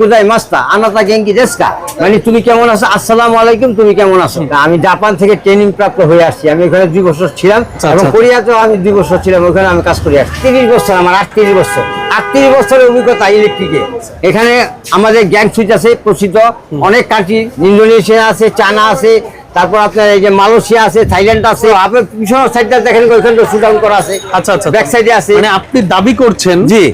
গুজাই মাস্তা আনাতা গেঙ্গি দেশকা। মানে তুমি কেমন আছো? আসসালামু আলাইকুম তুমি কেমন আছো? আমি জাপান থেকে ট্রেনিং প্রাপ্ত হয়ে আসছি। আমি এখানে দুই বছর ছিলাম আচ্ছা, এবং আচ্ছা। কোরিয়াতেও আমি দুই বছর ছিলাম ওখানে আমি কাজ করে আসছি। তিরিশ বছর আমার আটত্রিশ বছর। আটত্রিশ বছরের অভিজ্ঞতা ইলেকট্রিকে এখানে আমাদের গ্যাং সুইচ আছে প্রসিদ্ধ। অনেক কান্ট্রি ইন্দোনেশিয়া আছে চায়না আছে তারপর আপনার এই যে মালয়েশিয়া আছে থাইল্যান্ড আছে আপনার পিছনের সাইডটা দেখেন ওইখানে শুট করা আছে। আচ্ছা আচ্ছা। ব্যাক সাইডে আছে। মানে আপনি দাবি করছেন জি।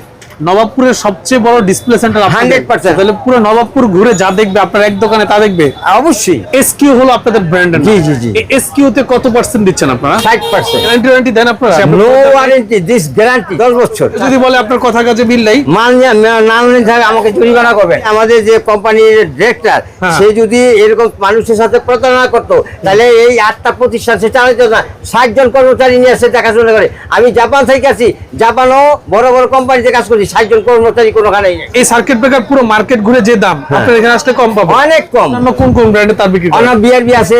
নবাবপুরের সবচেয়ে বড় ডিসপ্লে সেন্টার 100% তাহলে পুরো নবাবপুর ঘুরে যা দেখবে আপনার এক দোকানে তা দেখবে। অবশ্যই। এসকিউ হলো আপনাদের ব্র্যান্ড জি, জি, জি। এসকিউ তে কত পার্সেন্ট দিচ্ছেন আপনারা? ষাট পার্সেন্ট গ্যারান্টি ওয়ারেন্টি দেন আপনারা। নো ওয়ারেন্টি দিস গ্যারান্টি দশ বছর। যদি বলে আপনার কথা কাজে মিল নাই। মাল নিয়ে না তাহলে আমাকে জরিমানা করবে। আমাদের যে কোম্পানির ডিরেক্টর হ্যাঁ। সে যদি এরকম মানুষের সাথে প্রতারণা করতো তাহলে এই আটটা প্রতিষ্ঠান সে চালাইতো না। ষাট জন কর্মচারী নিয়ে আসে দেখাশোনা করে। আমি জাপান থেকে আছি জাপানও বড় বড় কোম্পানিতে কাজ করছি ষাট জন কর্মচারী কোনোখানেই নেই। এই সার্কিট ব্রেকার পুরো মার্কেট ঘুরে যে দাম আপনার এখানে আসলে কম পাবেন অনেক কম। কোন কোন ব্র্যান্ডে তার বিক্রি অনেক বিআরবি আছে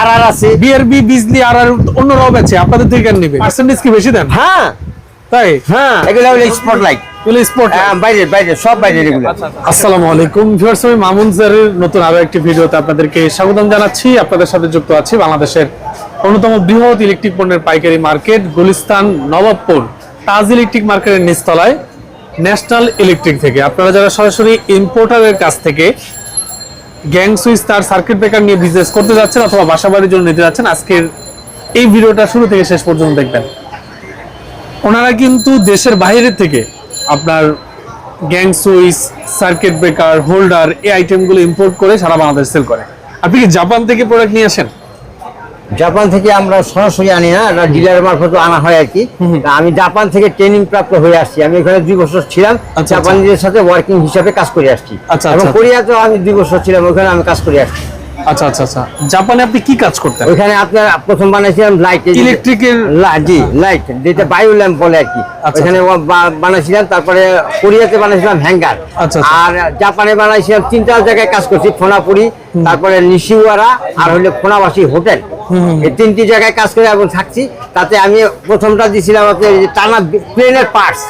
আর আর আছে। বিআরবি বিজলি আর আর অন্যরাও বেচে আপনাদের থেকে কেন নেবে। পার্সেন্টেজ কি বেশি দেন? হ্যাঁ। তাই? হ্যাঁ। এগুলো হলো স্পটলাইট আসসালামু আলাইকুম। ভিউয়ার্স আমি মামুন স্যারের নতুন আরও একটি ভিডিওতে আপনাদেরকে স্বাগতম জানাচ্ছি। আপনাদের সাথে যুক্ত আছি বাংলাদেশের অন্যতম বৃহৎ ইলেকট্রিক পণ্যের পাইকারি মার্কেট গুলিস্তান নবাবপুর। তাজ ইলেকট্রিক মার্কেটের নিচতলায়। ন্যাশনাল ইলেকট্রিক থেকে। আপনারা যারা সরাসরি ইম্পোর্টারের কাছ থেকে গ্যাং সুইচ তার সার্কিট ব্রেকার নিয়ে বিজনেস করতে যাচ্ছেন অথবা বাসা বাড়ির জন্য নিতে যাচ্ছেন, আজকের এই ভিডিওটা শুরু থেকে শেষ পর্যন্ত দেখবেন। ওনারা কিন্তু দেশের বাইরে থেকে আপনার gang switch circuit breaker holder এই আইটেমগুলো ইম্পোর্ট করে সারা বাংলাদেশ সেল করে। আপনি কি জাপান থেকে প্রোডাক্ট নিয়ে আসেন? জাপান থেকে আমরা সরাসরি আনি না এটা ডিলার মারফত আনা হয় আর কি। আমি জাপান থেকে ট্রেনিং প্রাপ্ত হয়ে আসছি। আমি এখানে দুই বছর ছিলাম আচ্ছা। জাপানিদের সাথে ওয়ার্কিং হিসাবে কাজ করে আসছি। আচ্ছা, এবং আচ্ছা। কোরিয়াতেও আমি দুই বছর ছিলাম ওখানে আমি কাজ করে আসছি। আচ্ছা আচ্ছা আচ্ছা। জাপানে আপনি কি কাজ করতেন? ওইখানে আপনার প্রথম বানাইছিলাম লাইট ইলেকট্রিকের জি লাইট যেটা বায়ো ল্যাম্প বলে আর কি। আচ্ছা, ওইখানে বানাইছিলাম তারপরে কোরিয়াতে বানাইছিলাম হ্যাঙ্গার আচ্ছা, আচ্ছা। আর জাপানে বানাইছিলাম তিনটা জায়গায় কাজ করছি ফোনাপুরি তারপরে নিশিওয়ারা আর হলো ফোনাবাসী হোটেল। এই তিনটি জায়গায় কাজ করে এবং থাকছি। তাতে আমি প্রথমটা দিয়েছিলাম আপনার টানা প্লেনের পার্টস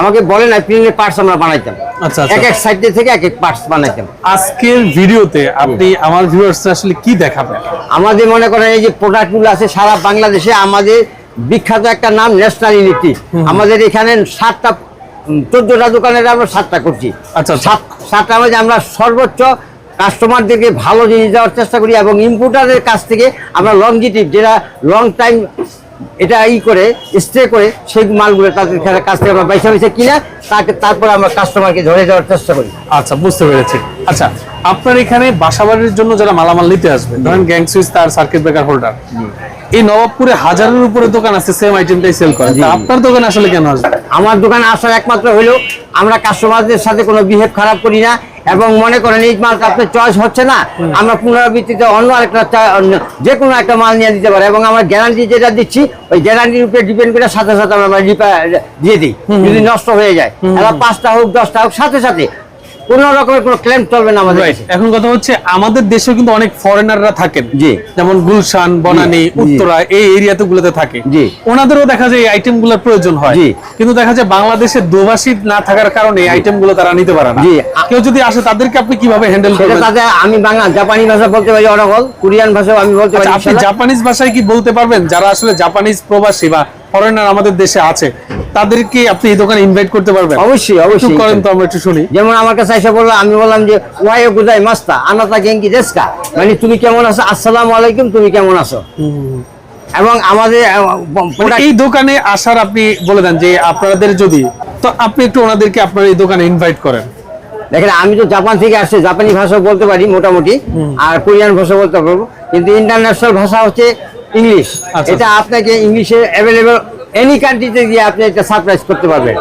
আমাকে বলে না প্লেনের পার্টস আমরা বানাইতাম। আচ্ছা, আচ্ছা। এক এক সাইড থেকে এক এক পার্টস বানাইতাম। আজকের ভিডিওতে আপনি আমার ভিউয়ার্স আসলে কি দেখাবেন? আমাদের মনে করেন এই যে প্রোডাক্টগুলো আছে সারা বাংলাদেশে আমাদের বিখ্যাত একটা নাম ন্যাশনাল ইলেকট্রিক আমাদের এখানে সাতটা চোদ্দটা দোকানের আমরা সাতটা করছি। আচ্ছা, আচ্ছা। সাত সাতটা মধ্যে আমরা সর্বোচ্চ কাস্টমারদেরকে ভালো জিনিস দেওয়ার চেষ্টা করি এবং ইম্পোর্টারের কাছ থেকে আমরা লংজিটিভ যেটা লং টাইম এটা ই করে স্টে করে সেই মালগুলো তাদের কাছ থেকে আমরা পয়সা পয়সা কিনা তাকে তারপরে আমরা কাস্টমারকে ধরে দেওয়ার চেষ্টা করি। আচ্ছা বুঝতে পেরেছি। আচ্ছা আপনার এখানে বাসাবাড়ির জন্য যারা মালামাল নিতে আসবে ধরেন গ্যাং সুইচ তার সার্কিট ব্রেকার হোল্ডার এই নবাবপুরে হাজারের উপরে দোকান আছে সেম আইটেমটাই সেল করে। আপনার দোকানে আসলে কেন আসবে? আমার দোকানে আসার একমাত্র হলো আমরা কাস্টমারদের সাথে কোনো বিহেভ খারাপ করি না। এবং মনে করেন এই মালটা আপনার চয়েস হচ্ছে না আমরা পুনরাবৃত্তিতে অন্য আরেকটা অন্য- যে কোনো একটা মাল নিয়ে দিতে পারে। এবং আমরা গ্যারান্টি যেটা দিচ্ছি ওই গ্যারান্টির উপরে ডিপেন্ড করে সাথে সাথে আমরা রিপেয়ার দিয়ে দিই। যদি নষ্ট হয়ে যায় পাঁচটা হোক দশটা হোক সাথে সাথে কোনো রকমের কোনো ক্লেম চলবে না আমাদের এখন কথা হচ্ছে আমাদের দেশে কিন্তু অনেক ফরেনাররা থাকেন। জি। যেমন গুলশান বনানী উত্তরা এই এরিয়াতে গুলোতে থাকে। জি। ওনাদেরও দেখা যায় এই আইটেমগুলোর প্রয়োজন হয়। জি। কিন্তু দেখা যায় বাংলাদেশে দোভাষী না থাকার কারণে এই আইটেমগুলো তারা নিতে পারে না। জি। কেউ যদি আসে তাদেরকে আপনি কীভাবে হ্যান্ডেল করবেন? আমি বাংলা জাপানি ভাষা বলতে পারি কোরিয়ান ভাষাও আমি বলতে পারি আচ্ছা, আপনি জাপানিজ ভাষায় কি বলতে পারবেন? যারা আসলে জাপানিজ প্রবাসী বা ফরেনার আমাদের দেশে আছে তাদেরকে আপনি এই দোকানে ইনভাইট করতে পারবেন। অবশ্যই অবশ্যই। করেন তো আমরা একটু শুনি। যেমন আমার কাছে এসে বলল আমি বললাম যে ওয়াই গুজাই মাস্তা আনাতা গেঙ্গি দেশকা? মানে তুমি কেমন আছো? আসসালামু আলাইকুম তুমি কেমন আছো? এবং আমাদের মানে এই দোকানে আসার আপনি বলে দেন যে আপনাদের যদি তো আপনি একটু ওনাদেরকে আপনার এই দোকানে ইনভাইট করেন। দেখেন আমি তো জাপান থেকে আসছি জাপানি ভাষা বলতে পারি মোটামুটি আর কোরিয়ান ভাষা বলতে পারব। কিন্তু ইন্টারন্যাশনাল ভাষা হচ্ছে ইংলিশ আচ্ছা। এটা আপনাকে ইংলিশে অ্যাভেলেবল এনি কান্ট্রিতে গিয়ে আপনি এটা সারপ্রাইজ করতে পারবেন।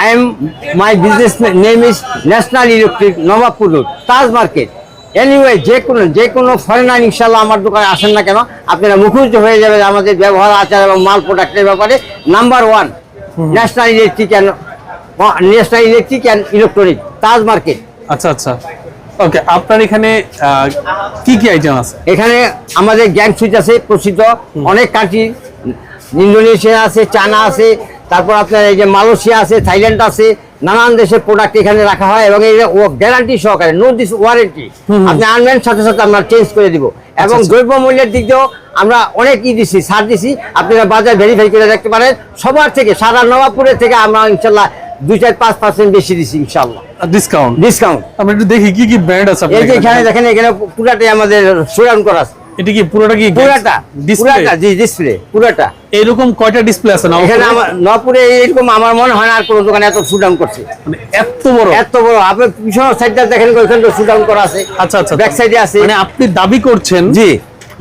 I am my business name is national electric Nawabpur Taj market anyway যে কোনো যে কোনো ফরেনার ইনশাল্লাহ আমার দোকানে আসেন না কেন আপনারা মুখরিত হয়ে যাবেন আমাদের ব্যবহার আচার এবং মাল প্রোডাক্টের ব্যাপারে। Number one national electric and national electric and electronic Taj market আচ্ছা আচ্ছা। ওকে আপনার এখানে কি কি আইটেম আছে? এখানে আমাদের গ্যাং সুইচ আছে প্রসিদ্ধ। অনেক কান্ট্রি ইন্দোনেশিয়া আছে চায়না আছে তারপর আপনার এই যে মালয়েশিয়া আছে থাইল্যান্ড আছে নানান দেশের প্রোডাক্ট এখানে রাখা হয় এবং এই গ্যারান্টি সহকারে নো দিস ওয়ারেন্টি আপনি আনবেন সাথে সাথে আমরা চেঞ্জ করে দিব। এবং আচ্ছা। দ্রব্য মূল্যের দিক দিয়েও আমরা অনেক ই দিছি ছাড় দিছি। আপনারা বাজার ভেরিফাই করে দেখতে পারেন। সবার থেকে সারা নবাবপুরের থেকে আমরা ইনশাল্লাহ দুই চার পাঁচ পার্সেন্ট বেশি দিছি ইনশাল্লাহ। ডিসকাউন্ট ডিসকাউন্ট আমরা একটু দেখি কি কি ব্র্যান্ড আছে এই যে এখানে? দেখেন এখানে পুরাটাই আমাদের শোরান করা আছে। এটা কি পুরোটা কি পুরাটা ডিসপ্লে পুরাটা জি ডিসপ্লে পুরাটা। এরকম কয়টা ডিসপ্লে আছে না এখানে আমার নপুরে এরকম আমার মনে হয় না আর কোনো দোকানে এত শুডাউন করছে। মানে এত বড়? এত বড়। আপনার পিছনের সাইডটা দেখেন ওইখানে তো শুডাউন করা আছে। আচ্ছা আচ্ছা ব্যাক সাইডে আছে। মানে আপনি দাবি করছেন জি।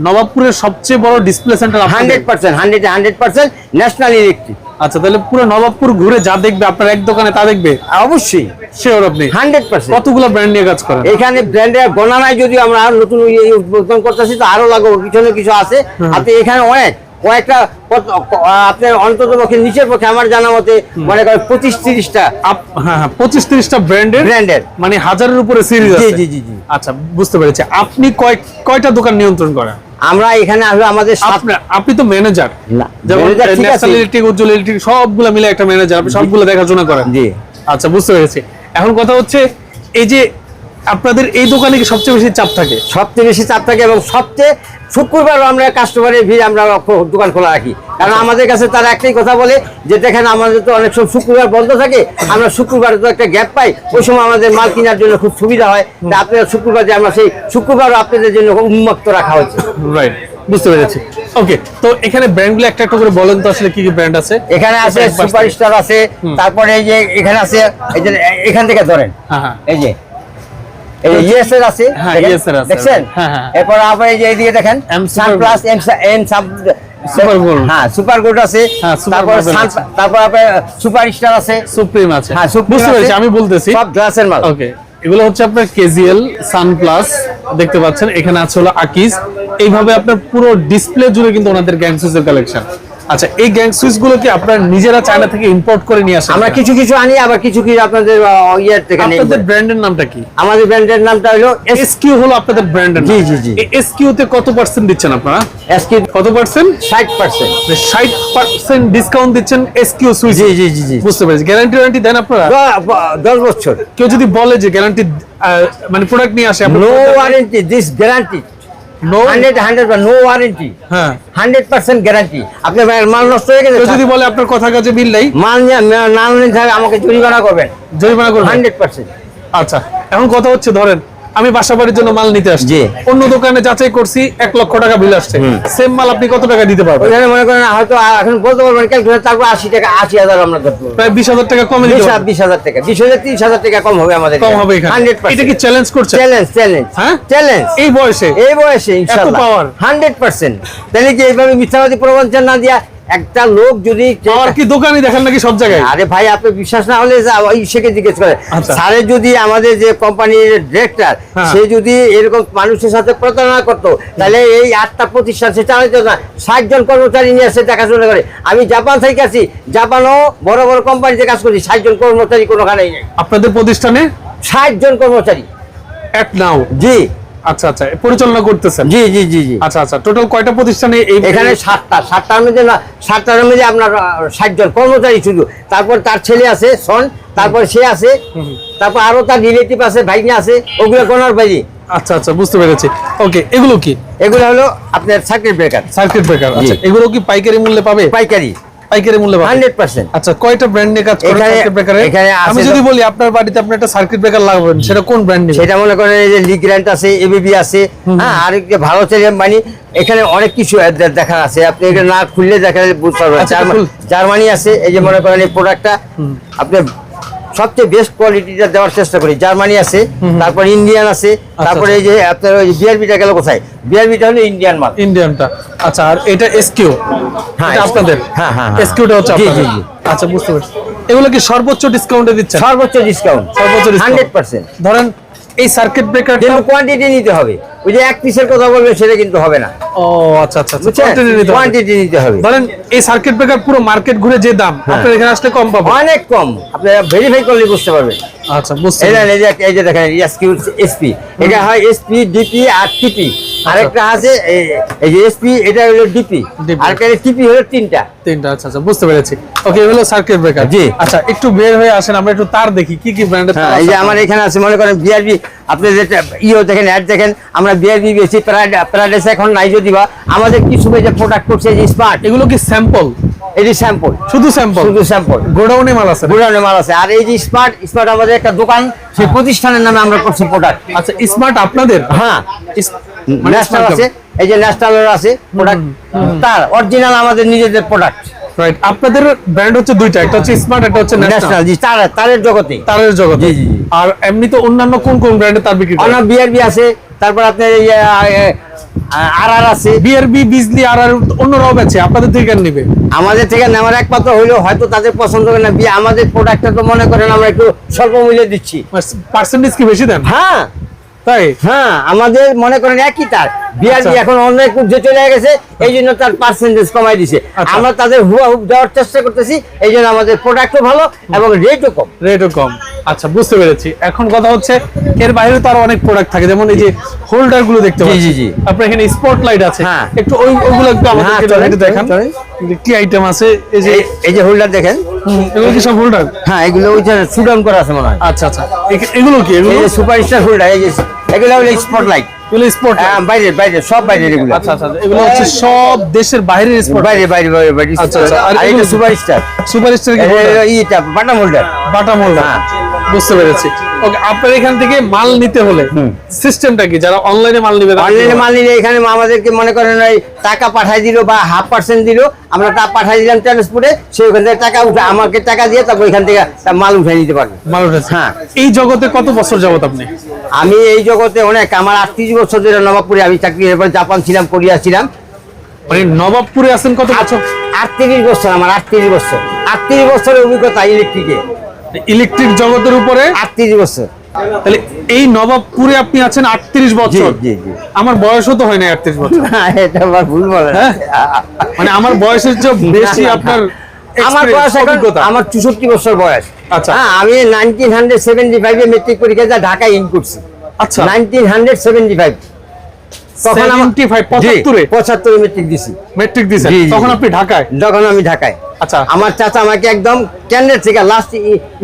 নবাবপুরের সবচেয়ে বড় display centre hundred percent hundred hundred percent national electric আচ্ছা তাহলে পুরো নবাবপুর ঘুরে যা দেখবে আপনার এক দোকানে তা দেখবে? অবশ্যই। শিওর আপনি? Hundred percent. কতগুলো ব্র্যান্ড নিয়ে কাজ করেন? এখানে ব্র্যান্ডের গণা নাই আমরা নতুন ইয়ে উদ্বোধন করতেছি তো আরও লাগবে পিছনে কিছু আছে। আপনি এখানে অনেক কয়েকটা আপনার অন্তত পক্ষে নিচের পক্ষে আমার জানা মতে মনে করেন পঁচিশ তিরিশটা হ্যাঁ হ্যাঁ পঁচিশ তিরিশটা ব্র্যান্ডের ব্র্যান্ডের মানে হাজারের উপরে সিরিজ জি জি জি জি। আচ্ছা বুঝতে পেরেছি। আপনি কয় কয়টা দোকান নিয়ন্ত্রণ করেন? আমরা এখানে আসলে আমাদের আপনি তো manager. National electric Ujjwal electric সবগুলো মিলে একটা ম্যানেজার আপনি সবগুলো দেখাশোনা করেন। জি। আচ্ছা বুঝতে পেরেছি। এখন কথা হচ্ছে এই যে আপনাদের এই দোকানে কি সবচেয়ে বেশি চাপ থাকে? সবচেয়ে বেশি চাপ থাকে এবং সবচেয়ে শুক্রবার আমরা কাস্টমারের ভিড় আমরা দোকান খোলা রাখি। কারণ আমাদের কাছে তারা একটাই কথা বলে যে দেখেন আমাদের তো অনেক সময় শুক্রবার বন্ধ থাকে আমরা শুক্রবার তো একটা গ্যাপ পাই ওই সময় আমাদের মাল কেনার জন্য খুব সুবিধা হয়। তা আপনারা শুক্রবার যে আমরা সেই শুক্রবারও আপনাদের জন্য উন্মুক্ত রাখা হয়েছে। রাইট বুঝতে পেরেছি। ওকে তো এখানে ব্র্যান্ডগুলো একটা একটা করে বলেন তো আসলে কি কি ব্র্যান্ড আছে? এখানে আছে একবার সুপার স্টার আছে তারপরে এই যে এখানে আছে এই যে এখান থেকে ধরেন। হ্যাঁ হ্যাঁ। এই যে আছে হ্যাঁ, দেখেন? আছে। দেখছেন হ্যাঁ, হ্যাঁ। এরপর আবার এই যে এইদিকে দেখেন সান প্লাস এম এম সাব Super Gold। সুপার গোল্ড আছে তারপর আপনার সুপার স্টার আছে সুপ্রিম আছে হ্যাঁ আছে। আমি বলতেছি সব গ্লাসের মাল ওকে এগুলো হচ্ছে আপনার কেজিএল সান প্লাস দেখতে পাচ্ছেন এখানে আছে হলো আকিজ এইভাবে আপনার পুরো ডিসপ্লে জুড়ে কিন্তু ওনাদের গ্যাংসুজের কালেকশন আচ্ছা এই গ্যাং সুইচগুলো কি আপনারা নিজেরা চায়না থেকে ইম্পোর্ট করে নিয়ে আসেন? আমরা কিছু কিছু আনি আবার কিছু কিছু আপনাদের ইয়ের থেকে নেই আপনাদের ব্র্যান্ডের নামটা কি? আমাদের ব্র্যান্ডের নামটা হলো এসকিউ হলো আপনাদের ব্র্যান্ডের নাম। জি, জি, জি। এসকিউ তে কত পার্সেন্ট দিচ্ছেন আপনারা? এসকি কত পার্সেন্ট ষাট পার্সেন্ট ষাট পার্সেন্ট ডিসকাউন্ট দিচ্ছেন এসকিউ সুইচ জি জি জি জি। বুঝতে পেরেছি। গ্যারান্টি ওয়ারেন্টি দেন আপনারা? দশ বছর। কেউ যদি বলে যে গ্যারান্টি মানে প্রোডাক্ট নিয়ে আসে no warranty this guarantee no warranty হ্যাঁ। হান্ড্রেড পার্সেন্ট গ্যারান্টি আপনার মাল নষ্ট হয়ে গেছে যদি বলে আপনার কথা বিল নেই? মাল না নিয়ে আমাকে জরিমানা করবেন। জরিমানা করবেন? Hundred percent. আচ্ছা এখন কথা হচ্ছে ধরেন আমি বাসা বাড়ির জন্য মাল নিতে আসছি। অন্য দোকানে যাচাই করছি এক লক্ষ টাকা বিল আসছে। সেম মাল আপনি কত টাকা দিতে পারবেন? মনে করেন হয়তো এখন বলতে পারবেন ক্যালকুলেট তারপর আশি টাকা আশি হাজার আমরা প্রায় বিশ হাজার টাকা কমে বিশ বিশ হাজার টাকা বিশ হাজার তিরিশ হাজার টাকা কম হবে আমাদের কম হবে হান্ড্রেড এটা কি চ্যালেঞ্জ করছে? চ্যালেঞ্জ চ্যালেঞ্জ হ্যাঁ? চ্যালেঞ্জ এই বয়সে? এই বয়সে ইনশাআল্লাহ power? হান্ড্রেড পার্সেন্ট তাহলে কি এইভাবে মিথ্যাবাদী প্রবঞ্চন না দিয়া একটা লোক যদি আর কি দোকানই দেখেন নাকি সব জায়গায়? আরে ভাই আপনি বিশ্বাস না হলে ওই সেকে জিজ্ঞেস করে আচ্ছা। স্যারের যদি আমাদের যে কোম্পানির ডিরেক্টর হ্যাঁ। সে যদি এরকম মানুষের সাথে প্রতারণা করতো তাহলে এই আটটা প্রতিষ্ঠান সে চালাইতো না ষাট জন কর্মচারী নিয়ে সে দেখাশোনা করে। আমি জাপান থেকে আছি জাপানও বড় বড় কোম্পানিতে কাজ করি ষাট জন কর্মচারী কোনোখানেই নেই। আপনাদের প্রতিষ্ঠানে? ষাট জন কর্মচারী। এক নাও জি। আচ্ছা আচ্ছা পরিচালনা করতেছেন? জি জি জি জি। আচ্ছা আচ্ছা টোটাল কয়টা প্রতিষ্ঠানে এই এখানে সাতটা সাতটার মধ্যে না সাতটার মধ্যে আপনার ষাট জন কর্মচারী শুধু। তারপর তার ছেলে আছে সন তারপর সে আছে তারপর আরও তার রিলেটিভ আছে ভাইনা আছে ওগুলো কোনার বাইরে আচ্ছা আচ্ছা বুঝতে পেরেছি। ওকে এগুলো কি? এগুলো হলো আপনার সার্কিট ব্রেকার সার্কিট ব্রেকার আচ্ছা এগুলো কি পাইকারি মূল্যে পাবে? পাইকারি। পাইকারি মূল্যে পাবে হান্ড্রেড পার্সেন্ট। আচ্ছা কয়টা ব্র্যান্ড নিয়ে কাজ করেন সার্কিট ব্রেকারে এখানে আমি যদি বলি আপনার বাড়িতে আপনি একটা সার্কিট ব্রেকার লাগাবেন সেটা কোন ব্র্যান্ড সেটা মনে করেন এই যে লিগ্র্যান্ট আছে এবিবি আছে হ্যাঁ আর ভালো ছেলে মানে এখানে অনেক কিছু দে- দেখার আছে। আপনি এটা না খুললে দেখা বুঝতে পারবেন। আচ্ছা। জার্মানি আছে এই যে মনে করেন এই প্রোডাক্টটা আপনি সবচেয়ে বেস্ট কোয়ালিটিটা দেওয়ার চেষ্টা করি। জার্মানি আছে তারপর ইন্ডিয়ান আছে তারপরে এই যে আপনার ওই বিআরবিটা গেল কোথায়? বিআরবিটা হলো ইন্ডিয়ান মাল। ইন্ডিয়ানটা। আচ্ছা আর এটা এসকিউ হ্যাঁ, আপনাদের? হ্যাঁ, হ্যাঁ, হ্যাঁ। এসকিউটা হচ্ছে আপনাদের। জি, জি। আচ্ছা বুঝতে পারছি। এগুলো কি সর্বোচ্চ ডিসকাউন্টে দিচ্ছেন? সর্বোচ্চ ডিসকাউন্ট সর্বোচ্চ ডিসকাউন্ট হান্ড্রেড পার্সেন্ট ধরেন এই সার্কিট ব্রেকারটা কিন্তু কোয়ান্টিটি নিতে হবে। ওই যে এক পিসের কথা বলবে সেটা কিন্তু হবে না। ও আচ্ছা আচ্ছা কোয়ান্টিটি quantity নিতে হবে। কোয়ান্টিটি নিতে হবে। ধরেন এই সার্কিট ব্রেকার পুরো মার্কেট ঘুরে যে দাম আপনি আপনার এখানে আসলে কম পাবেন। অনেক কম। আপনি ভেরিফাই করলে বুঝতে পারবেন। আচ্ছা বুঝতে এই যে এই যে এই যে দেখেন এসপি এটা হয় এসপি ডিপি আর টিপি আরেকটা আছে এই- এই যে এসপি এটা হলো ডিপি আর টিপি হলো তিনটা। তিনটা আচ্ছা আচ্ছা বুঝতে পেরেছি। ওকে এগুলো সার্কিট ব্রেকার জি। আচ্ছা একটু বের হয়ে আসেন আমরা একটু তার দেখি কি কি ব্র্যান্ডের হ্যাঁ এই যে আমার এখানে আছে মনে করেন বিআরবি আপনি যেটা ইও দেখেন অ্যাড দেখেন আমরা বিআরবি বেশি প্যারাডাইস এখন নাই যদি বা আমাদের কিছু যে প্রোডাক্ট করছে যে স্মার্ট এগুলো কি স্যাম্পল এটি স্যাম্পল শুধু স্যাম্পল শুধু স্যাম্পল গোডাউনে মাল আছে গুড়ানো মাল আছে। আর এই যে স্মার্ট স্মার্ট আমাদের একটা দোকান সেই প্রতিষ্ঠানের নামে আমরা করছি প্রোডাক্ট আচ্ছা স্মার্ট আপনাদের? হ্যাঁ। ন্যাশনাল smart আছে এই যে ন্যাশনালের আছে প্রোডাক্ট তার অরিজিনাল আমাদের নিজেদের প্রোডাক্ট রাইট আপনাদের ব্র্যান্ড হচ্ছে দুইটা একটা হচ্ছে স্মার্ট একটা হচ্ছে ন্যাশনাল জি তার তারের জগতে। তারের জগতে। জি, জি। আর এমনি তো অন্যান্য কোন কোন ব্র্যান্ডে তার বিক্রি অন্য বিআরবি আছে তারপর আপনার আর আর আছে। বিআরবি বিজলি আর আর অন্যরাও বেচে আপনাদের থেকে নিবে? আমাদের থেকে নেওয়ার একমাত্র হইল হয়তো তাদের পছন্দ করে না। বি- আমাদের প্রোডাক্টটা তো মনে করেন আমরা একটু স্বল্প মূল্যে দিচ্ছি। পার্সেন্টেজ কি বেশি দেন? হ্যাঁ। তাই? হ্যাঁ আমাদের মনে করেন একই তার। বিআরবি আচ্ছা। এখন অনেক ঊর্ধ্বে চলে গেছে এই জন্য তার পার্সেন্টেজ কমাই দিছে। আচ্ছা। আমরা তাদের হুয়া হুব দেওয়ার চেষ্টা করতেছি এই জন্য আমাদের প্রোডাক্টও ভালো এবং রেটও কম। রেটও কম। আচ্ছা বুঝতে পেরেছি। এখন কথা হচ্ছে এর বাইরে তো আরও অনেক প্রোডাক্ট থাকে যেমন এই যে হোল্ডারগুলো দেখতে পাচ্ছি। জি, জি। আপনার এখানে স্পট লাইট আছে। হ্যাঁ। একটু ওই ওইগুলো একটু হ্যাঁ, আমাদেরকে একটু দেখান। কি আইটেম আছে এই যে এই- যে হোল্ডার দেখেন। এগুলো কি সব হোল্ডার হ্যাঁ এগুলো ওই যে সুডাউন করা আছে মনে হয়। আচ্ছা আচ্ছা। এগুলো কি? এগুলো? এই যে সুপার স্টার হোল্ডার এই যে এগুলো হলো স্পটলাইট এগুলো স্পট হ্যাঁ বাইরে বাইরে সব বাইরে এগুলো। আচ্ছা আচ্ছা এগুলো হচ্ছে সব দেশের বাইরের স্পট বাইরে বাইরে বাইরে বাইরে। আচ্ছা, আচ্ছা, আর এটা সুপারস্টার সুপারস্টার সুপার স্টার কি এটা ইটা বাটাম হোল্ডার বাটা মোল্ডার হ্যাঁ। বুঝতে পেরেছি। ওকে আপনার এখান থেকে মাল নিতে হলে সিস্টেমটা কি? যারা অনলাইনে মাল নিবে অনলাইনে মাল নিলে এখানে আমাদেরকে মনে করেন ওই টাকা পাঠাই দিল বা হাফ পার্সেন্ট দিল আমরা টাকা পাঠাই দিলাম ট্রান্সপোর্টে সে ওখান থেকে টাকা উঠে আমাকে টাকা দিয়ে তারপর ওইখান থেকে মাল উঠাই নিতে পারবে। মাল উঠেছে হ্যাঁ। এই জগতে কত বছর যাবত আপনি? আমি এই জগতে অনেক আমার আটত্রিশ বছর ধরে নবাবপুরে আমি চাকরি এরপর জাপান ছিলাম কোরিয়া ছিলাম। মানে নবাবপুরে আছেন কত বছর? আটত্রিশ বছর আমার আটত্রিশ বছর। আটত্রিশ বছরের অভিজ্ঞতা ইলেকট্রিকে ইলেকট্রিক জগতের উপরে? আটত্রিশ বছর। তাহলে এই নবাবপুরে আপনি আছেন আটত্রিশ বছর। আমার বয়সও তো হয় না আটত্রিশ বছর। এটা আমার ভুল বলে। হ্যাঁ? মানে আমার বয়সের চেয়ে বেশি আপনার আমার বয়স আমার চৌষট্টি বছর বয়স। আচ্ছা। হ্যাঁ আমি নাইনটিন হান্ড্রেড সেভেন্টি ফাইভে মেট্রিক পরীক্ষা ঢাকায় ইন করছি। আচ্ছা। নাইনটিন হান্ড্রেড সেভেন্টি ফাইভ তখন আমার 75 পঁচাত্তরে? পঁচাত্তরে মেট্রিক দিছি। মেট্রিক জি, তখন আপনি ঢাকায়? যখন আমি ঢাকায়। আচ্ছা। আমার চাচা আমাকে একদম থেকে লাস্ট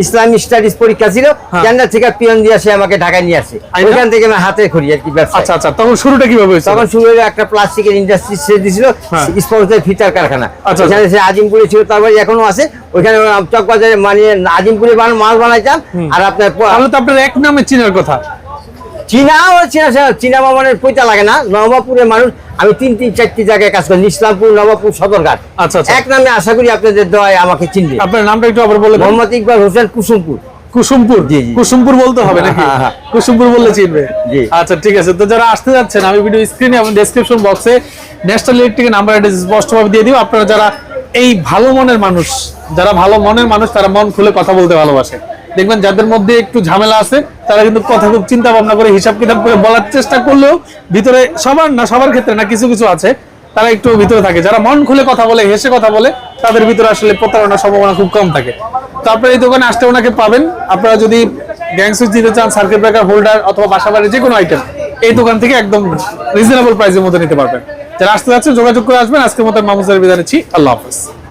ইসলামিক স্টাডিজ পরীক্ষা ছিল হ্যাঁ। থেকে পিয়ন দিয়ে আমাকে ঢাকায় নিয়ে আসে। ওইখান থেকে আমি হাতে করি আর কি ব্যবসা আচ্ছা আচ্ছা। তখন শুরুটা কীভাবে হয়েছে তখন শুরু হলো একটা প্লাস্টিকের ইন্ডাস্ট্রি সে দিছিল হ্যাঁ। ফিচার কারখানা। আচ্ছা, ওখানে সে আজিমপুরে ছিল তারপরে এখনও আছে। ওইখানে চকবাজারে মানে আজিমপুরে মাল বানাইতাম আর আপনার তাহলে তো আপনার এক নামে চিনার কথা। চীনা চীনা মামানের পয়সা লাগে না। নবাবপুরের মানুষ আমি তিন তিন চারটি জায়গায় কাজ করি ইসলামপুর নবাবপুর সদরঘাট। আচ্ছা, আচ্ছা। এক নামে আশা করি আপনাদের দোয়ায় আমাকে চিনবে। আপনার নামটা একটু আবার বলে মোহাম্মদ ইকবাল হোসেন কুসুমপুর। কুসুমপুর? জি। কুসুমপুর বলতে হবে নাকি? হ্যাঁ, হ্যাঁ। কুসুমপুর বললে চিনবে। জি। আচ্ছা ঠিক আছে। তো যারা আসতে যাচ্ছেন আমি ভিডিও স্ক্রিনে এবং ডেসক্রিপশন বক্সে ন্যাশনাল ইলেকট্রিকের নাম্বার অ্যাড্রেস স্পষ্টভাবে দিয়ে দিব। আপনারা যারা এই ভালো মনের মানুষ যারা ভালো মনের মানুষ তারা মন খুলে কথা বলতে ভালোবাসে দেখবেন যাদের মধ্যে একটু ঝামেলা আছে, তারা কিন্তু কথা খুব চিন্তা ভাবনা করে হিসাব কিতাব করে বলার চেষ্টা করলেও ভিতরে সবার না, সবার ক্ষেত্রে না, কিছু কিছু আছে, তারা একটু ভিতরে থাকে। যারা মন খুলে কথা বলে, হেসে কথা বলে, তাদের ভিতরে আসলে প্রতারণার সম্ভাবনা খুব কম থাকে। তো আপনারা এই দোকানে আসতে ওনাকে পাবেন। আপনারা যদি গ্যাং সুইচ দিতে চান সার্কিট ব্রেকার হোল্ডার অথবা বাসা বাড়ির যে কোনো আইটেম এই দোকান থেকে একদম রিজনেবল প্রাইসের মধ্যে নিতে পারবেন। যারা আসতে যাচ্ছেন, যোগাযোগ করে আসবেন। আজকের মতো মামুজার বিদায় নিচ্ছি। আল্লাহ হাফেজ।